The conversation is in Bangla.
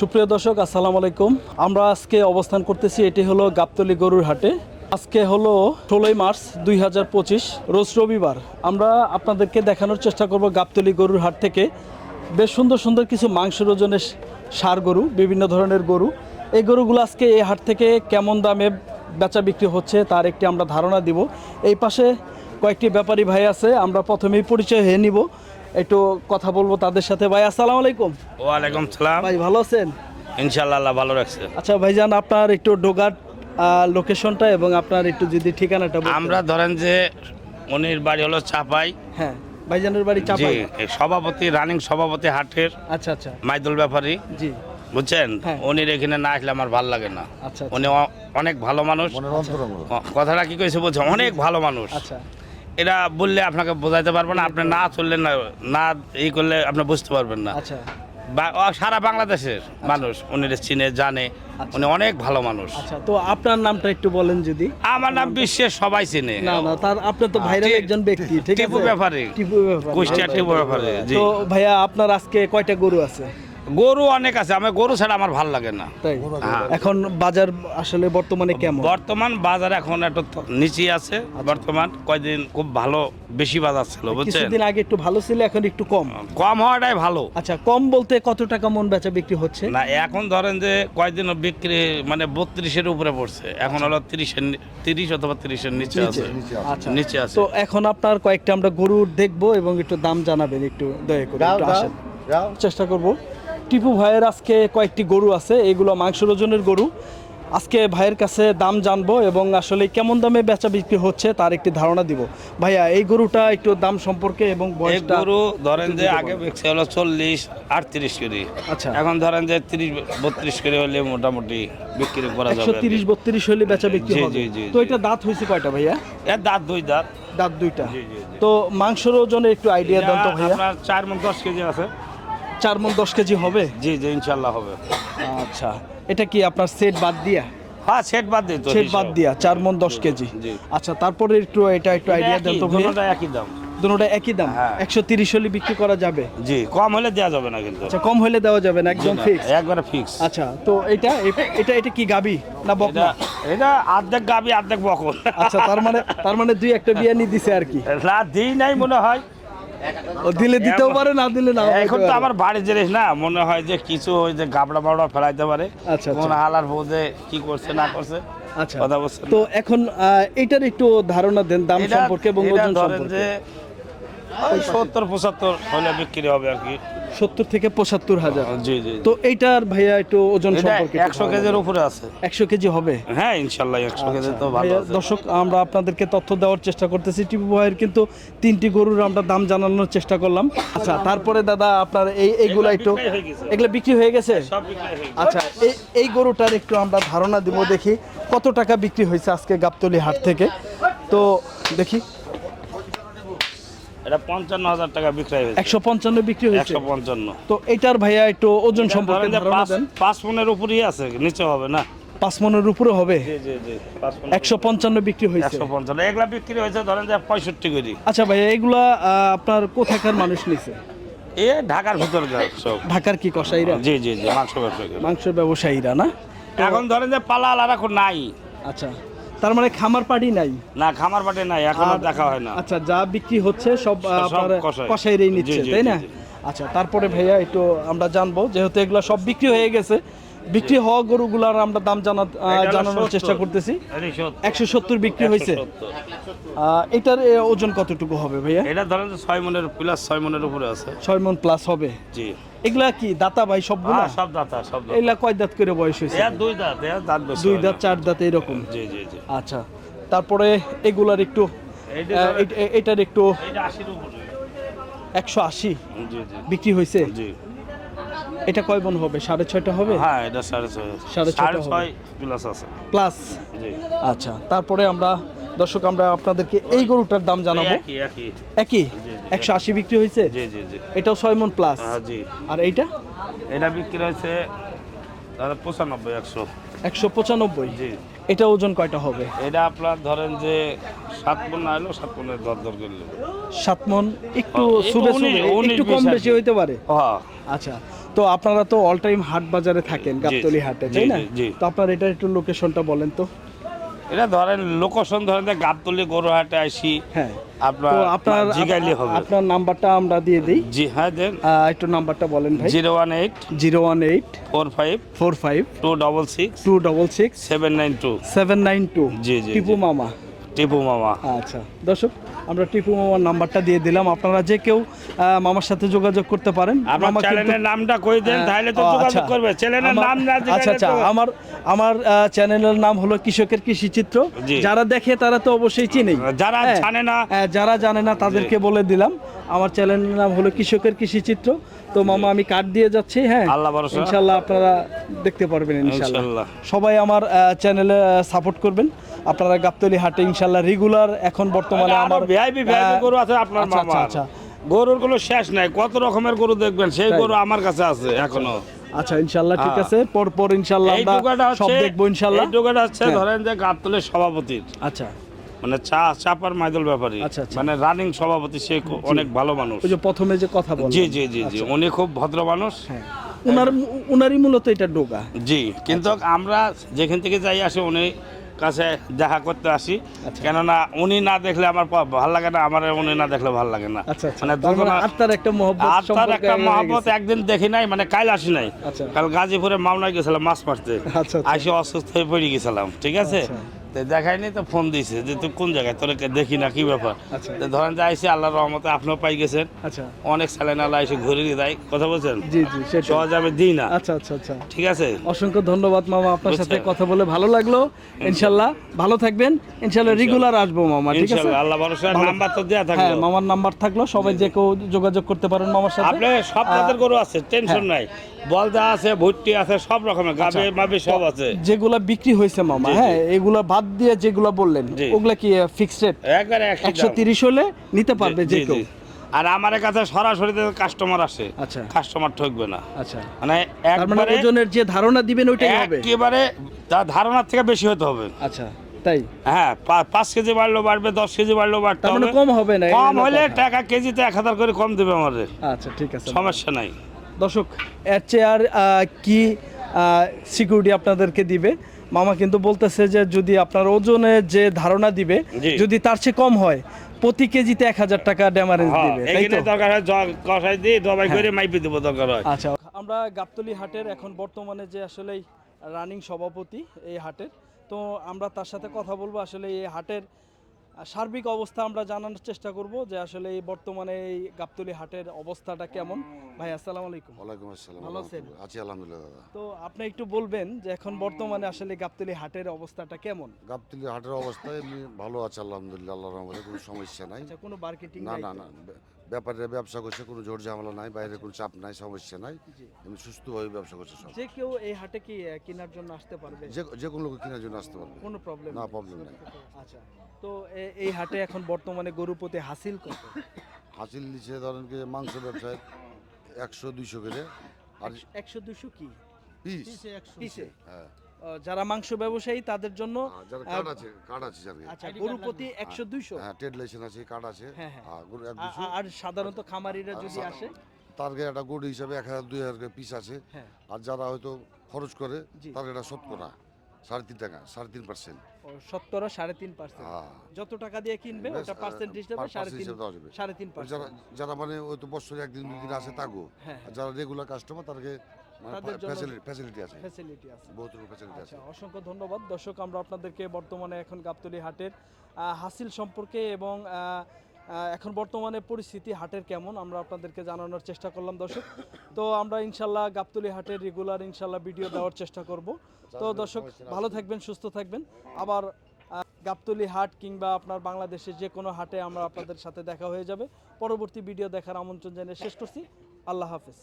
সুপ্রিয় দর্শক, আসসালামু আলাইকুম। আমরা আজকে অবস্থান করতেছি, এটি হলো গাবতলি গরুর হাটে। আজকে হলো ষোলোই মার্চ দুই হাজার পঁচিশ, রোজ রবিবার। আমরা আপনাদেরকে দেখানোর চেষ্টা করব গাবতলি গরুর হাট থেকে। বেশ সুন্দর সুন্দর কিছু মাংসের ওজনের সার গরু, বিভিন্ন ধরনের গরু। এই গরুগুলো আজকে এই হাট থেকে কেমন দামে বেচা বিক্রি হচ্ছে তার একটি আমরা ধারণা দিব। এই পাশে কয়েকটি ব্যাপারী ভাই আছে, আমরা প্রথমেই পরিচয় হয়ে নিব। একটু কথা বলব তাদের সাথে। ভাই আসসালামু আলাইকুম। ওয়ালাইকুম সালাম। ভাই ভালো আছেন? ইনশাল্লাহ আল্লাহ ভালো রাখছে। আচ্ছা ভাইজান আপনার একটু ডোগার লোকেশনটা এবং আপনার একটু যদি ঠিকানাটা। আমরা ধরেন যে উনির বাড়ি হলো চাপাই। হ্যাঁ ভাইজানের বাড়ি চাপাই? সভাপতি রানিং সভাপতি হাটের আচ্ছা আচ্ছা। মাইদুল ব্যাপারী। জি। বুঝছেন? হ্যাঁ। উনির এখানে না আসলে আমার ভালো লাগে না। আচ্ছা উনি অনেক ভালো মানুষ। কথাটা কি কইছে বলছে? অনেক ভালো মানুষ। আচ্ছা। এটা বললে আপনাকে বোঝাইতে পারব না আপনি না চললেন না না ই করলে আপনি বুঝতে পারবেন না। আচ্ছা। সারা বাংলাদেশের মানুষ উনি চিনে জানে উনি অনেক ভালো মানুষ। আচ্ছা তো আপনার নামটা একটু বলেন যদি। আমার নাম বিশ্বের সবাই চিনে। না না তার আপনি তো ভাইরাল একজন ব্যক্তি ঠিক আছে? টিপু ব্যাপারী। টিপু ব্যাপারী কুষ্টিয়া টিপু ব্যাপারে তো ভাইয়া আপনার আজকে কয়টা গরু আছে? গরু অনেক আছে আমার গরু ছাড়া আমার ভালো লাগে না। তাই? হ্যাঁ। এখন বাজার আসলে বর্তমানে কেমন? বর্তমান বাজার এখন একটু নিচে আছে বর্তমান কয়দিন খুব ভালো বেশি বাজার ছিল বুঝছেন? কিছুদিন আগে একটু ভালো ছিল এখন একটু কম। কম হওয়াটাই ভালো। আচ্ছা কম বলতে কত টাকা মন বেচা বিক্রি হচ্ছে? না এখন ধরেন যে কয়দিন বিক্রি মানে বত্রিশের উপরে পড়ছে। এখন হলো তিরিশের তিরিশ অথবা তিরিশের নিচে আছে। আচ্ছা। নিচে আছে। তো এখন আপনার কয়েকটা আমরা গরু দেখব এবং একটু দাম জানাবেন একটু দয়া করে আসেন। চেষ্টা করব। টিপু ভাইয়ের আজকে কয়েকটি গরু আছে এগুলো মাংস ওজনের গরু। আজকে ভাইয়ের কাছে দাম জানব এবং আসলে কেমন দামে বেচা বিক্রি হচ্ছে তার একটি ধারণা দিব। ভাইয়া এই গরুটা একটু দাম সম্পর্কে এবং বয়সটা গরু ধরেন যে আগে বিক্রি হলো চল্লিশ আটত্রিশ করে আচ্ছা। এখন ধরেন যে তিরিশ বত্রিশ করে হলে মোটামুটি বিক্রি করা যাবে। তিরিশ বত্রিশ হলে বেচা বিক্রি হবে। তো এটা দাঁত হয়েছে কয়টা ভাইয়া? এর দাঁত দুই দাঁত। দাঁত দুইটা। তো মাংসের ওজনে একটু আইডিয়া দেন তো ভাইয়া। আপনার চার মন দশ কেজি আছে। চার মন দশ কেজি হবে? জি জি ইনশাল্লাহ হবে। আচ্ছা এটা কি আপনার সেট বাদ দিয়া? হ্যাঁ সেট বাদ দিই সেট বাদ দিয়া চার মন দশ কেজি। আচ্ছা তারপরে একটু এটা একটু আইডিয়া দেন তো দুটোটা একই দাম। দুটোটা একই দাম? হ্যাঁ। একশো তিরিশ হলে বিক্রি করা যাবে? জি কম হলে দেওয়া যাবে না কিন্তু। আচ্ছা কম হলে দেওয়া যাবে না একদম ফিক্স একবারে ফিক্স আচ্ছা তো এটা এটা- এটা কি গাবি না এটা বকনা? এটা অর্ধেক গাবি অর্ধেক বকল আচ্ছা তার মানে তার মানে দুই একটা বিয়ানি দিছে আর কি। না দিই নাই মনে হয়। ও দিলে দিতেও পারে না দিলে না এখন তো আমার বাড়ির জিনিস না মনে হয় যে কিছু ওই যে গাবড়া বাবড়া ফেলাইতে পারে। আচ্ছা, আচ্ছা। কোন হালার বউদে কি করছে না করছে আচ্ছা। তো এখন আহ, এটার একটু ধারণা দেন দাম সম্পর্কে এবং ওজন সম্পর্কে। যে ওই সত্তর পঁচাত্তর হলে বিক্রি হবে আর কি। সত্তর থেকে পঁচাত্তর হাজার। জি জি তো এইটার ভাইয়া একটু ওজন সম্পর্কে একশো কেজির উপরে আছে। একশো কেজি হবে? হ্যাঁ ইনশাল্লাহ একশো কেজি তো ভালো দর্শক আমরা আপনাদেরকে তথ্য দেওয়ার চেষ্টা করতেছি। টিপু ভাইয়ের কিন্তু তিনটি গরুর আমরা দাম জানানোর চেষ্টা করলাম। আচ্ছা তারপরে দাদা আপনার এই এইগুলো একটু। এগুলো বিক্রি হয়ে বিক্রি হয়ে গেছে। আচ্ছা এই এই গরুটার একটু আমরা ধারণা দিব দেখি কত টাকা বিক্রি হয়েছে আজকে গাবতলি হাট থেকে। তো দেখি। এটা পঞ্চান্ন হাজার টাকা বিক্রি হয়েছে। একশো পঞ্চান্ন বিক্রি হয়েছে? একশো পঞ্চান্ন। তো এটার ভাইয়া একটু ওজন সম্পর্কে ধারণা পাঁচ- দেন। পাঁচ মনের উপরেই আছে নিচে হবে না। পাঁচ মনের উপরে হবে? একশো পঞ্চান্ন বিক্রি হয়েছে। একশো পঞ্চান্ন। এগুলা বিক্রি হয়েছে ধরেন যে পঁয়ষট্টি করি। আচ্ছা ভাইয়া এগুলা আপনার কোথাকার মানুষ নিছে? এ ঢাকার ভিতরে সব। ঢাকার কি কসাইরা? জি জি জি মাংস ব্যবসা করে। মাংসের ব্যবসায়ীরা না? এখন ধরেন যে পালা আলাদা এখন নাই। আচ্ছা। তার মানে খামার পাড়ি নাই? না খামার পাটে নাই এখন দেখা হয় না। আচ্ছা যা বিক্রি হচ্ছে সব। কসাইরাই নিচ্ছে তাই না? আচ্ছা তারপরে ভাইয়া একটু আমরা জানব যেহেতু এগুলো সব বিক্রি হয়ে গেছে বিক্রি হওয়া গরুগুলার আমরা দাম জানা জানানোর চেষ্টা করতেছি। একশো সত্তর। বিক্রি হয়েছে। এটার ওজন কতটুকু হবে ভাইয়া? এটা ধরেন ছয় মনের প্লাস ছয় মনের উপরে আছে। ছয় মন প্লাস হবে। জি। এগুলা কি দাতা ভাই সবগুলা? হ্যাঁ সব দাতা সব এগুলা কয় দাঁত করে বয়স হয়েছে? দুই দাঁত দাঁত দুই দাঁত চার দাঁত এরকম? জি জি জি। আচ্ছা তারপরে এগুলার একটু এটার একটু একশো আশি বিক্রি হয়েছে? জি। এটা কয় মন হবে? সাড়ে ছয়টা হবে? হ্যাঁ এটা সাড়ে ছয়। সাড়ে ছয় প্লাস আছে। প্লাস আচ্ছা তারপরে আমরা দর্শক আমরা আপনাদেরকে এই গরুটার দাম জানাব। একই। একশো আশি বিক্রি হয়েছে? এটাও ছয় মন প্লাস হ্যাঁ আর এইটা? এটা বিক্রি হয়েছে পঁচানব্বই একশো। একশো পঁচানব্বই? জি। এটা ওজন কয়টা হবে? এটা আপনার ধরেন যে সাত পণ্য না এলো সাত পণ্যের দর দর করলে। সাত মন একটু ও, সুবে একটু কম বেশি হইতে পারে? হ্যাঁ। আচ্ছা তো আপনারা তো অল টাইম হাট বাজারে থাকেন গাবতলি হাটে তাই না। তো আপনার এটা একটু লোকেশনটা বলেন তো। এটা ধরেন লোকেশন ধরেন গাব গাবতলি গরুহাটে আসি হ্যাঁ। আপনার আপনার জিগাইলে হবে। আপনার নাম্বারটা আমরা দিয়ে দিই। জি হ্যাঁ দেন। একটু নাম্বারটা বলেন ভাই। Zero one eight zero one eight four five four five two double six two double six seven nine two. Seven nine two. জি, জি, টিপু মামা। টিপু মামা। আচ্ছা দর্শক আমরা টিপু মামার নাম্বারটা দিয়ে দিলাম। আপনারা যে কেউ মামার সাথে যোগাযোগ করতে পারেন। আমার চ্যানেলের নামটা কই দেন হ্যাঁ, তাহলে তো যোগাযোগ আচ্ছা। করবে। চ্যানেলের নাম না আচ্ছা আচ্ছা। আমার আমার চ্যানেলের নাম হলো কৃষকের কৃষি চিত্র। যারা দেখে তারা তো অবশ্যই চিনেই। যারা হ্যাঁ, জানে না হ্যাঁ, যারা জানে না তাদেরকে বলে দিলাম। আমার চ্যানেলের নাম হলো কৃষকের কৃষি চিত্র। তো মামা আমি কার্ড দিয়ে যাচ্ছি হ্যাঁ? আল্লাহ ভরসা। ইনশাল্লাহ আপনারা দেখতে পারবেন ইনশাল্লাহ। সবাই আমার চ্যানেলে সাপোর্ট করবেন। আপনারা গাবতলি হাটে ইনশাল্লাহ রেগুলার এখন বর্তমানে আমার ভিআইপি ভিআইপি গরু আছে আপনার আচ্ছা, আচ্ছা, আচ্ছা। গরুর কোনো শেষ নাই। কত রকমের গরু দেখবেন সেই গরু আমার কাছে আছে এখনও। আচ্ছা ইনশাল্লাহ ঠিক হ্যাঁ। আছে। পর পর ইনশাল্লাহ আমরা সব দেখব ইনশাল্লাহ। এই টুকাটা হচ্ছে হ্যাঁ। ধরেন যে গাবতলের সভাপতির। আচ্ছা। মানে চা চাপার মাইদুল ব্যাপারী। আচ্ছা, আচ্ছা। মানে রানিং সভাপতি সে অনেক ভালো মানুষ। ওই যে প্রথমে যে কথা বললেন। জি জি জি জি। উনি খুব ভদ্র মানুষ। হ্যাঁ। উনার উনারই মূলত এটা ডোগা। জি কিন্তু আচ্ছা। আমরা যেখান থেকে যাই আসি উনি কাছে দেখা করতে আসি। আচ্ছা। কেননা উনি না দেখলে আমার ভালো লাগে না আমার উনি না দেখলে ভালো লাগে না। আচ্ছা আচ্ছা। মানে মানে আত্মার একটা মহব্বত সম্পর্ক একটা মহাব্বত। একদিন দেখি নাই মানে কাল আসি নাই। আচ্ছা। কাল গাজীপুরে মামলায় গেছিলাম মাছ মারতে। আচ্ছা, আচ্ছা। আসি অসুস্থ হয়ে পড়ে গেছিলাম ঠিক আছে? আচ্ছা। তো ফোন দিছে যে তুই কোন জায়গায়? তোর দেখি না কি ব্যাপার? আচ্ছা। ধরেন যে আইসি আল্লাহর রহমতে আপনিও পাই গেছেন। আচ্ছা। অনেক স্যালেন আল্লাহ এসে ঘুরে দিয়ে দেয় কথা বলছেন? জি জি সহজে আমি দিই না। আচ্ছা আচ্ছা আচ্ছা। ঠিক আছে? অসংখ্য ধন্যবাদ মামা আপনার সাথে কথা বলে ভালো লাগল। ইনশাল্লাহ। ভালো থাকবেন। ইনশাল্লাহ রেগুলার আসব মামা ঠিক আছে? আল্লাহ ভরসা নাম্বার তো দেওয়া হ্যাঁ থাকল মামার নাম্বার থাকল। সবাই যে কেউ যোগাযোগ করতে পারেন মামার সাথে। আপনি সব জাতের গরু আছে টেনশন হ্যাঁ। নাই। বলদা আছে ভুট্টি আছে সব রকমের গাবে মাবে সব আছে। যেগুলা বিক্রি হয়েছে মামা। হ্যাঁ এগুলা বাদ দিয়ে যেগুলা বললেন। ওগুলা কি ফিক্সড রেট একবারে একশো তিরিশ হলে নিতে পারবে যে কেউ। আর আমার কাছে সরাসরি কাস্টমার আসে। আচ্ছা। কাস্টমার ঠকবে না। আচ্ছা। মানে মানে একবারে ওজনের যে ধারণা দিবেন ওইটাই হবে। একেবারে তার ধারণার থেকে বেশি হতে হবে। আচ্ছা তাই? হ্যাঁ পাঁচ কেজি বাড়লো বাড়বে দশ কেজি বাড়লো বাড়তে মানে হবে। কম হবে না কম হলে টাকা কেজিতে এক হাজার করে কম দেবে আমাদের। আচ্ছা ঠিক আছে। সমস্যা নাই। দর্শক এর চেয়ে আর কি সিকিউরিটি আপনাদেরকে দিবে? মামা কিন্তু বলতেছে যে যদি আপনার ওজনে যে ধারণা দিবে যদি তার চেয়ে কম হয় প্রতি কেজিতে এক হাজার টাকা ড্যামারেজ দিবে দরকার হয় কষাই দিয়ে দবাই করে মাইপে দেবো দরকার হয়। আচ্ছা আমরা গাবতলি হাটের এখন বর্তমানে যে আসলে রানিং সভাপতি এই হাটের তো আমরা তার সাথে কথা বলব। আসলে এই হাটের সার্বিক অবস্থা আমরা জানানোর চেষ্টা করব যে আসলে এই বর্তমানে এই গাবতলি হাটের অবস্থাটা কেমন। ভাই আসসালামু আলাইকুম। ওয়ালাইকুম আসসালাম ভালো আছেন? আছি আলহামদুলিল্লাহ দাদা। তো আপনি একটু বলবেন যে এখন বর্তমানে আসলে গাবতলি হাটের অবস্থাটা কেমন? গাবতলি হাটের অবস্থা এমনি ভালো আছে আলহামদুলিল্লাহ আল্লাহর রহমতে কোনো সমস্যা নাই। আচ্ছা কোনো মার্কেটিং না না না ব্যাপারে ব্যবসা করছে কোনো জোর ঝামেলা নাই বাইরে কোনো চাপ নাই সমস্যা নাই। এমনি সুস্থভাবে ব্যবসা করছে সব। যে কেউ এই হাটে কি কেনার জন্য আসতে পারবে? যে যে কোনো লোক কেনার জন্য আসতে পারবে। কোনো প্রবলেম না প্রবলেম নাই। আচ্ছা। তো এ- এই হাটে এখন বর্তমানে গরু প্রতি হাসিল কত? হাসিল নিচে ধরেন কি মাংস ব্যবসায় একশো দুইশো করে। আর একশো দুশো কি? পিস পিসে? হ্যাঁ। যারা মাংস ব্যবসায়ী তাদের জন্য কার্ড আছে কার্ড আছে আচ্ছা গরু প্রতি একশো দুইশো? হ্যাঁ ট্রেড লাইসেন্স আছে কার্ড আছে। হ্যাঁ, হ্যাঁ। আর গরু সাধারণত খামারিরা যদি। আসে? তার গায়ে একটা গরু হিসাবে এক হাজার দুই হাজার পিস আছে। হ্যাঁ। আর যারা হয়তো খরচ করে। তার এটা শতকরা সাড়ে তিন টাকা সাড়ে তিন পার্সেন্ট ও সাড়ে তিন পার্সেন্ট হ্যাঁ। যত টাকা দিয়ে কিনবে ওটা পার্সেন্ট হিসেবে সাড়ে তিন হিসেবে সাড়ে তিন যারা পার্সেন্ট যারা মানে ওই তো বছরে একদিন দুই দিন আসে তাগো হ্যাঁ আর যারা রেগুলার কাস্টমার তাদেরকে তাদের ফ্যাসিলিটি ফ্যাসিলিটি আছে। ফ্যাসিলিটি আছে। বহুত ফ্যাসিলিটি আছে আচ্ছা অসংখ্য ধন্যবাদ। দর্শক আমরা আপনাদেরকে বর্তমানে এখন গাবতলি হাটের হাসিল সম্পর্কে এবং এখন বর্তমানে পরিস্থিতি হাটের কেমন আমরা আপনাদেরকে জানানোর চেষ্টা করলাম দর্শক। তো আমরা ইনশাল্লাহ গাবতলি হাটের রেগুলার ইনশাল্লাহ ভিডিও দেওয়ার চেষ্টা করব। তো দর্শক ভালো থাকবেন সুস্থ থাকবেন। আবার গাবতলি হাট কিংবা আপনার বাংলাদেশের যে কোনো হাটে আমরা আপনাদের সাথে দেখা হয়ে যাবে। পরবর্তী ভিডিও দেখার আমন্ত্রণ জানিয়ে শেষ করছি। আল্লাহ হাফেজ।